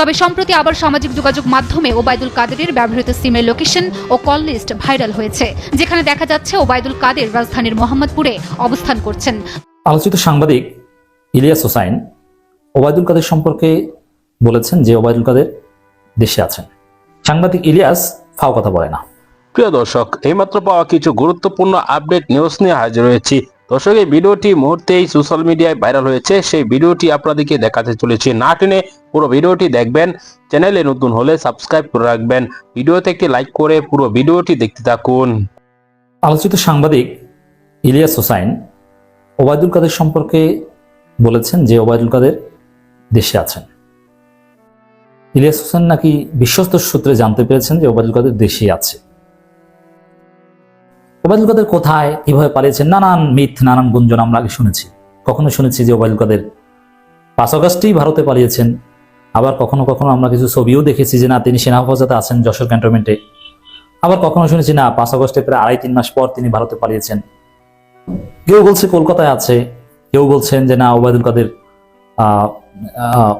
তবে সম্প্রতি আবার সামাজিক যোগাযোগ মাধ্যমে ওবায়দুল কাদেরের ব্যবহৃত সিমের লোকেশন ও কল লিস্ট ভাইরাল হয়েছে যেখানে দেখা যাচ্ছে ওবায়দুল কাদের রাজধানীর মোহাম্মদপুরে অবস্থান করছেন। আলোচিত সাংবাদিক ইলিয়াস হোসাইন ওবায়দুল কাদের সম্পর্কে বলেছেন যে ওবায়দুল কাদের দেশে আছেন। সাংবাদিক ইলিয়াস ফাও কথা বলে না। প্রিয় দর্শক এইমাত্র পাওয়া কিছু গুরুত্বপূর্ণ আপডেট নিউজ নিয়ে হাজির হয়েছি। দর্শক, এই ভিডিওটি মুহূর্তেই সোশ্যাল মিডিয়ায় ভাইরাল হয়েছে। সেই ভিডিওটি আপনাদেরকে দেখাতে চলেছি। না টেনে পুরো ভিডিওটি দেখবেন। চ্যানেলে নতুন হলে সাবস্ক্রাইব করে রাখবেন। ভিডিওতে একটি লাইক করে পুরো ভিডিওটি দেখতে থাকুন। আলোচিত সাংবাদিক ইলিয়াস হোসাইন ওবায়দুল কাদের সম্পর্কে বলেছেন যে ওবায়দুল কাদের দেশে আছেন। ইলিয়াস হোসেন নাকি বিশ্বস্ত সূত্রে জানতে পেরেছেন যে ওবায়দুল কাদের দেশে আছে। ওবায়দুল কাদের কোথায়? কীভাবে পালিয়েছেন নানান মিথ, নানান গুঞ্জন আমরা আগে শুনেছি। কখনো শুনেছি যে ওবায়দুল কাদের পাঁচ অগাস্টেই ভারতে পালিয়েছেন। আবার কখনো কখনো আমরা কিছু ছবিও দেখেছি যে না, তিনি সেনা হেফাজতে আছেন যশোর ক্যান্টনমেন্টে। আবার কখনো শুনেছি না, পাঁচ আগস্টে প্রায় আড়াই তিন মাস পর তিনি ভারতে পালিয়েছেন। কেউ বলছে কলকাতায় আছে, কেউ বলছেন যে না, ওবায়দুল কাদের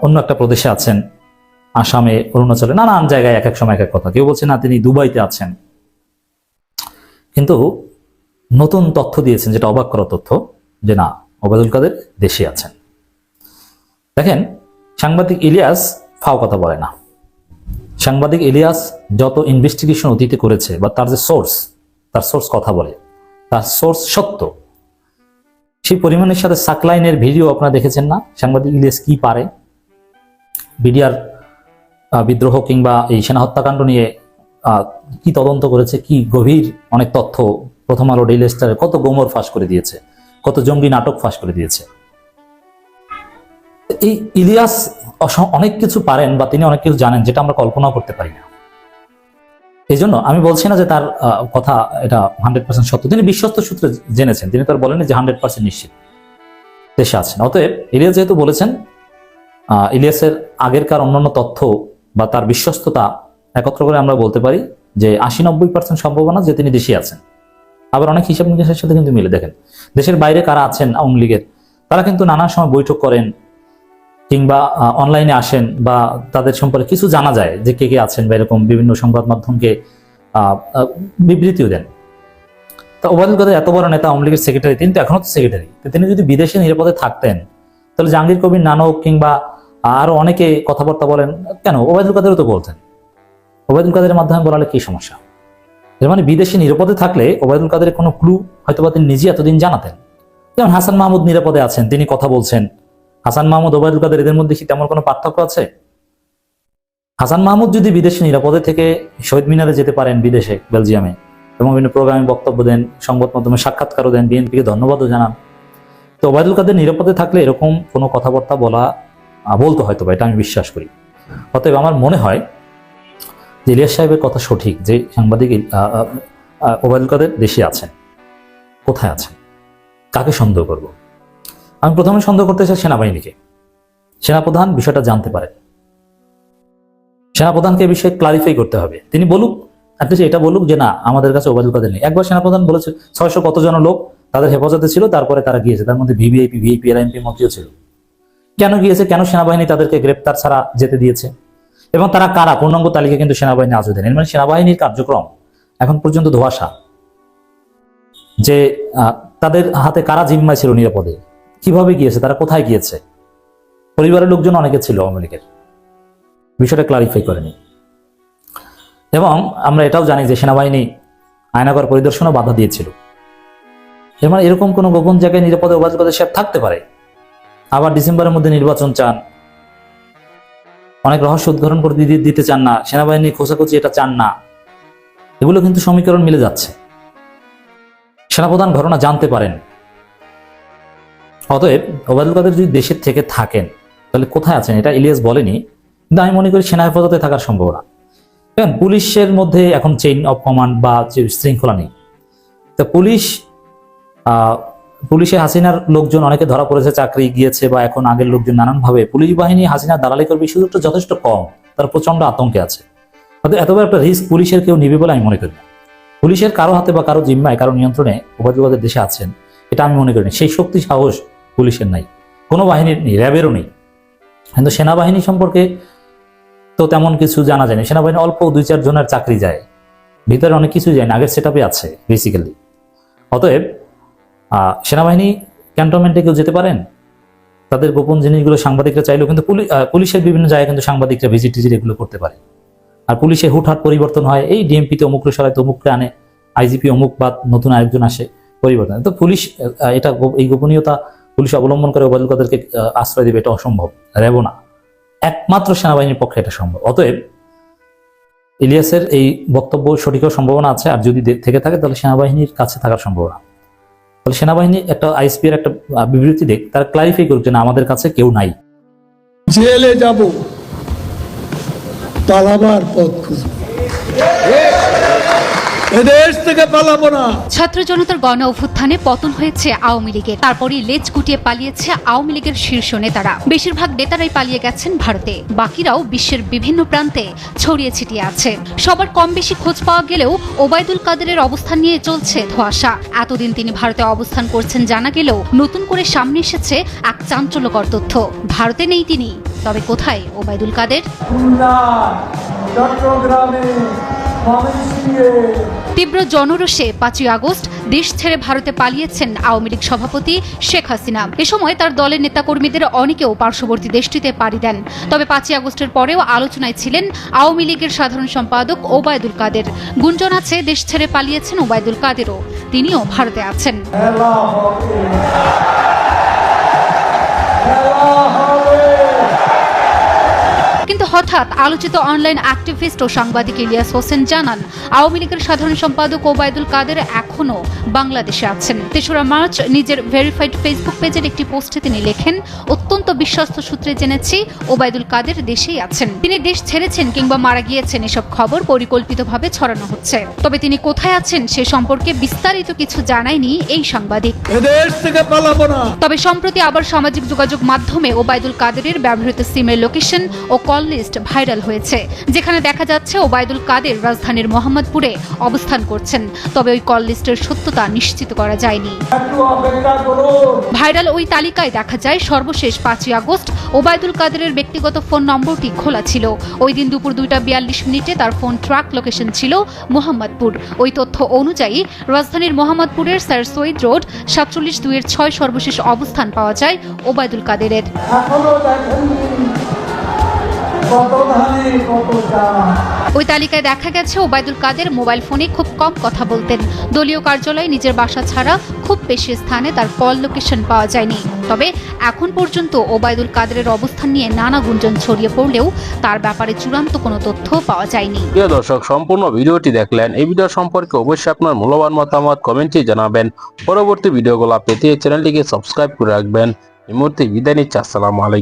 অন্য একটা প্রদেশে আছেন। আসামে, অরুণাচলে, নানান জায়গায় এক এক সময় এক এক কথা। কেউ বলছে না, তিনি দুবাইতে আছেন। কিন্তু নতুন তথ্য দিয়েছেন, যেটা অবাক করা তথ্য, যে না, ওবায়দুল কাদের দেশে আছেন। দেখেন, সাংবাদিক ইলিয়াস ফাও কথা বলে না। সাংবাদিক ইলিয়াস যত ইনভেস্টিগেশন অতীতে করেছে বা তার যে সোর্স তার সোর্স কথা বলে, তার সোর্স সত্য। সেই পরিমাণের সাথে সাকলাইনের ভিডিও আপনারা দেখেছেন না? সাংবাদিক ইলিয়াস কি পারে? বিডিআর বিদ্রোহ কিংবা এই সেনা হত্যাকাণ্ড নিয়ে কি তদন্ত করেছে? কি গভীর অনেক তথ্য প্রথম আলো ডেইলি স্টারে কত গোমর ফাঁস করে দিয়েছে, কত জঙ্গি নাটক ফাঁস করে দিয়েছে। এই ইলিয়াস অনেক কিছু পারেন বা তিনি অনেক কিছু জানেন যেটা আমরা কল্পনাও করতে পারি না। এই জন্য আমি বলছি না যে তার কথা এটা হান্ড্রেড পার্সেন্ট সত্য। তিনি বিশ্বস্ত সূত্রে জেনেছেন, তিনি তার বলেন যে হান্ড্রেড পার্সেন্ট নিশ্চিত। দেশে আছেন। অতএব ইলিয়াস যেহেতু বলেছেন ইলিয়াসের আগেরকার অন্যান্য তথ্য বা তার বিশ্বস্ততা একত্র করে আমরা বলতে পারি যে আশি নব্বই পার্সেন্ট সম্ভাবনা যে তিনি দেশে আছেন। আবার অনেক হিসাব নিকাশের সাথে কিন্তু মিলে। দেখেন, দেশের বাইরে কারা আছেন আওয়ামী লীগের? তারা কিন্তু নানা সময় বৈঠক করেন কিংবা অনলাইনে আসেন বা তাদের সম্পর্কে কিছু জানা যায় যে কে কে আছেন বা এরকম বিভিন্ন সংবাদ মাধ্যমকে বিবৃতিও দেন। তা ওবায়দুল কাদের এত বড় নেতা আওয়ামী লীগের সেক্রেটারি তিনি তো এখনও তো সেক্রেটারি তিনি যদি বিদেশে নিরাপদে থাকতেন, তাহলে জাহাঙ্গীর কবির নানক কিংবা আরও অনেকে কথাবার্তা বলেন, কেন? ওবায়দুল কাদেরও তো বলতেন। ওবায়দুল কাদের মাধ্যমে বলালে কি সমস্যা? এর মানে বিদেশে নিরাপদে থাকলে ওবায়দুল কাদের কোনো ক্লু হয়তো বা তিনি নিজে এতদিন জানাতেন। যেমন হাসান মাহমুদ নিরাপদে আছেন, তিনি কথা বলছেন। হাসান মাহমুদ, ওবায়দুল কাদের এদের মধ্যে কি তেমন কোনো পার্থক্য আছে? হাসান মাহমুদ যদি বিদেশে নিরাপদে থেকে শহীদ মিনারে যেতে পারেন বিদেশে, বেলজিয়ামে, এবং বিভিন্ন প্রোগ্রামে বক্তব্য দেন, সংবাদ মাধ্যমে সাক্ষাৎকারও দেন, বিএনপিকে ধন্যবাদও জানান, তো ওবায়দুল কাদের নিরাপদে থাকলে এরকম কোনো কথাবার্তা বলা বলতো হয়তো বা এটা আমি বিশ্বাস করি। অতএব আমার মনে হয় যে ইলিয়াস সাহেবের কথা সঠিক যে সাংবাদিক ওবায়দুল কাদের দেশে আছেন। কোথায় আছেন? কাকে সন্দেহ করব? আমি প্রথমে সন্দেহ করতে চাই সেনাবাহিনীকে। সেনাপ্রধান বিষয়টা জানতে পারেন। সেনাপ্রধানকে এই বিষয়ে ক্লারিফাই করতে হবে। তিনি বলুক অ্যাটলিস্ট এটা বলুক যে না, আমাদের কাছে ওবায়দুল কাদের নেই। একবার সেনাপ্রধান বলেছে, ছয়শো কতজন লোক, তাদের হেফাজতে ছিল, তারপরে তারা গিয়েছে। তার মধ্যে ভিভিআইপি ভিআইপি আর এমপি মন্ত্রীও ছিল। কেন গিয়েছে? কেন সেনাবাহিনী তাদেরকে গ্রেপ্তার ছাড়া যেতে দিয়েছে? এবং তারা কারা? পূর্ণাঙ্গ তালিকা কিন্তু সেনাবাহিনী আজও দেন মানে সেনাবাহিনীর কার্যক্রম এখন পর্যন্ত ধোয়াশা যে তাদের হাতে কারা জিম্মায় ছিল নিরাপদে? কীভাবে গিয়েছে? তারা কোথায় গিয়েছে? পরিবারের লোকজন অনেকে ছিল আওয়ামী লীগের। বিষয়টা ক্লারিফাই করেনি। এবং আমরা এটাও জানি যে সেনাবাহিনী আয়নাগর পরিদর্শনও বাধা দিয়েছিল। এর মানে এরকম কোনো গোপন জায়গায় নিরাপদে কাদের সাহেব থাকতে পারে। আবার ডিসেম্বরের মধ্যে নির্বাচন চান অনেক রহস্য উদ্ঘাটন করে দিতে চান না। সেনাবাহিনী খোঁচাখুচি এটা চান না। এগুলো কিন্তু সমীকরণ মিলে যাচ্ছে। সেনাপ্রধান ঘটনা জানতে পারেন। অতএব ওবায়দুল কাদের যদি দেশের থেকে থাকেন, তাহলে কোথায় আছেন? এটা ইলিয়াস বলেনি। কিন্তু আমি মনে করি সেনা হেফাজতে থাকার সম্ভাবনা। দেখেন, পুলিশের মধ্যে এখন চেইন অফ কমান্ড বা শৃঙ্খলা নেই। তো পুলিশ পুলিশে হাসিনার লোকজন অনেকে ধরা পড়েছে, চাকরি গিয়েছে বা এখন আগের লোকজন নানানভাবে। পুলিশ বাহিনী হাসিনার দালালি করবে সুযোগটা যথেষ্ট কম। তার প্রচণ্ড আতঙ্কে আছে। হয়তো এত একটা রিস্ক পুলিশের কেউ নিবে বলে আমি মনে করি পুলিশের কারও হাতে বা কারও জিম্মায়, কারও নিয়ন্ত্রণে উপাধিবাদের দেশে আছেন, এটা আমি মনে করি সেই শক্তি, সাহস পুলিশের নাই। কোনো বাহিনীর নেই, র্যাবেরও নেই। কিন্তু সেনাবাহিনী সম্পর্কে তো তেমন কিছু জানা যায়নি। সেনাবাহিনী অল্প দুই, চার জনের চাকরি যায়। ভিতরে অনেক কিছু যায় না, আগের সেট আছে বেসিক্যালি অতএব সেনাবাহিনী ক্যান্টনমেন্টে কেউ যেতে পারেন? তাদের গোপন জিনিসগুলো সাংবাদিকরা চাইলেও কিন্তু পুলি- পুলিশের বিভিন্ন জায়গায় কিন্তু সাংবাদিকরা ভিজিট টিজিট এগুলো করতে পারে। আর পুলিশে হুটহাট পরিবর্তন হয়, এই ডিএমপিতে অমুকরে সরাই তমুকরে আনে, আইজিপি অমুক বা নতুন আরেকজন আসে, পরিবর্তন তো পুলিশ এটা এই গোপনীয়তা পুলিশ অবলম্বন করে কাদেরকে আশ্রয় দেবে, এটা অসম্ভব রেব না একমাত্র সেনাবাহিনীর পক্ষে এটা সম্ভব। অতএব ইলিয়াসের এই বক্তব্য সঠিকও সম্ভাবনা আছে, আর যদি থেকে থাকে তাহলে সেনাবাহিনীর কাছে থাকার সম্ভাবনা। তাহলে সেনাবাহিনী একটা আইসপির একটা বিবৃতি দেখ তার ক্লারিফাই করুক যে না, আমাদের কাছে কেউ নাই। জেলে যাব। পালাবার পথ খুঁজব। এদেশ থেকে পালাবো না। ছাত্র জনতার গণ অভ্যুত্থানে পতন হয়েছে আওয়ামী লীগের। তারপরই লেজ গুটিয়ে পালিয়েছে আওয়ামী লীগের শীর্ষ নেতারা। বেশিরভাগ নেতারাই পালিয়ে গেছেন ভারতে। বাকিরাও বিশ্বের বিভিন্ন প্রান্তে ছড়িয়ে ছিটিয়ে আছে। সবার কম বেশি খোঁজ পাওয়া গেলেও ওবায়দুল কাদেরের অবস্থান নিয়ে চলছে ধোয়াশা। এতদিন তিনি ভারতে অবস্থান করছেন জানা গেলেও নতুন করে সামনে এসেছে এক চাঞ্চল্যকর তথ্য। ভারতে নেই তিনি। তবে কোথায় ওবায়দুল কাদের? চট্টগ্রামে। তীব্র জনরোষে পাঁচই আগস্ট দেশ ছেড়ে ভারতে পালিয়েছেন আওয়ামী লীগ সভাপতি শেখ হাসিনা। এ সময় তার দলের নেতাকর্মীদের অনেকেও পার্শ্ববর্তী দেশটিতে পাড়ি দেন। তবে পাঁচই আগস্টের পরেও আলোচনায় ছিলেন আওয়ামী লীগের সাধারণ সম্পাদক ওবায়দুল কাদের। গুঞ্জন আছে দেশ ছেড়ে পালিয়েছেন ওবায়দুল কাদেরও। তিনিও ভারতে আছেন। হঠাৎ আলোচিত অনলাইন অ্যাক্টিভিস্ট ও সাংবাদিক ইলিয়াস হোসেন জানান আওয়ামী লীগের সাধারণ সম্পাদক ওবায়দুল কাদের এখনও বাংলাদেশে আছেন। তেসরা মার্চ নিজের ভেরিফাইড ফেসবুক পেজের একটি পোস্টে তিনি লেখেন অত্যন্ত বিশ্বস্ত সূত্রে জেনেছি ওবায়দুল কাদের দেশেই আছেন। তিনি দেশ ছেড়েছেন কিংবা মারা গিয়েছেন এসব খবর পরিকল্পিতভাবে ছড়ানো হচ্ছে। তবে তিনি কোথায় আছেন সে সম্পর্কে বিস্তারিত কিছু জানায়নি এই সাংবাদিক। তবে সম্প্রতি আবার সামাজিক যোগাযোগ মাধ্যমে ওবায়দুল কাদেরের ব্যবহৃত সিমের লোকেশন ও কল লিস্ট ভাইরাল হয়েছে, যেখানে দেখা যাচ্ছে ওবায়দুল কাদের রাজধানীর মোহাম্মদপুরে অবস্থান করছেন। তবে ওই কল লিস্টের সত্যতা নিশ্চিত করা যায়নি। ভাইরাল ওই তালিকায় দেখা যায়, সর্বশেষ পাঁচই আগস্ট ওবায়দুল কাদেরের ব্যক্তিগত ফোন নম্বরটি খোলা ছিল। ওই দিন দুপুর দুইটা বিয়াল্লিশ মিনিটে তার ফোন ট্রাক লোকেশন ছিল মোহাম্মদপুর। ওই তথ্য অনুযায়ী রাজধানীর মোহাম্মদপুরের স্যার সৈয়দ রোড সাতচল্লিশ দুইয়ের ছয় সর্বশেষ অবস্থান পাওয়া যায় ওবায়দুল কাদেরের। ওই তালিকায় দেখা গেছে ওবায়দুল কাদের মোবাইল ফোনে খুব কম কথা বলতেন। দলীয় কার্যালয়ে নিজের বাসা ছাড়া খুব বেশি স্থানে তার কল লোকেশন পাওয়া যায়নি। তবে এখন পর্যন্ত ওবায়দুল কাদেরের অবস্থান নিয়ে নানা গুঞ্জন ছড়িয়ে পড়লেও তার ব্যাপারে চূড়ান্ত কোনো তথ্য পাওয়া যায়নি। প্রিয় দর্শক, সম্পূর্ণ ভিডিওটি দেখলেন। এই ভিডিও সম্পর্কে অবশ্যই আপনার মূল্যবান মতামত কমেন্টে জানাবেন। পরবর্তী ভিডিওগুলো পেতে চ্যানেলটিকে সাবস্ক্রাইব করে রাখবেন। এই মুহূর্তে বিদায় নিচ্ছি। আসসালামু আলাইকুম।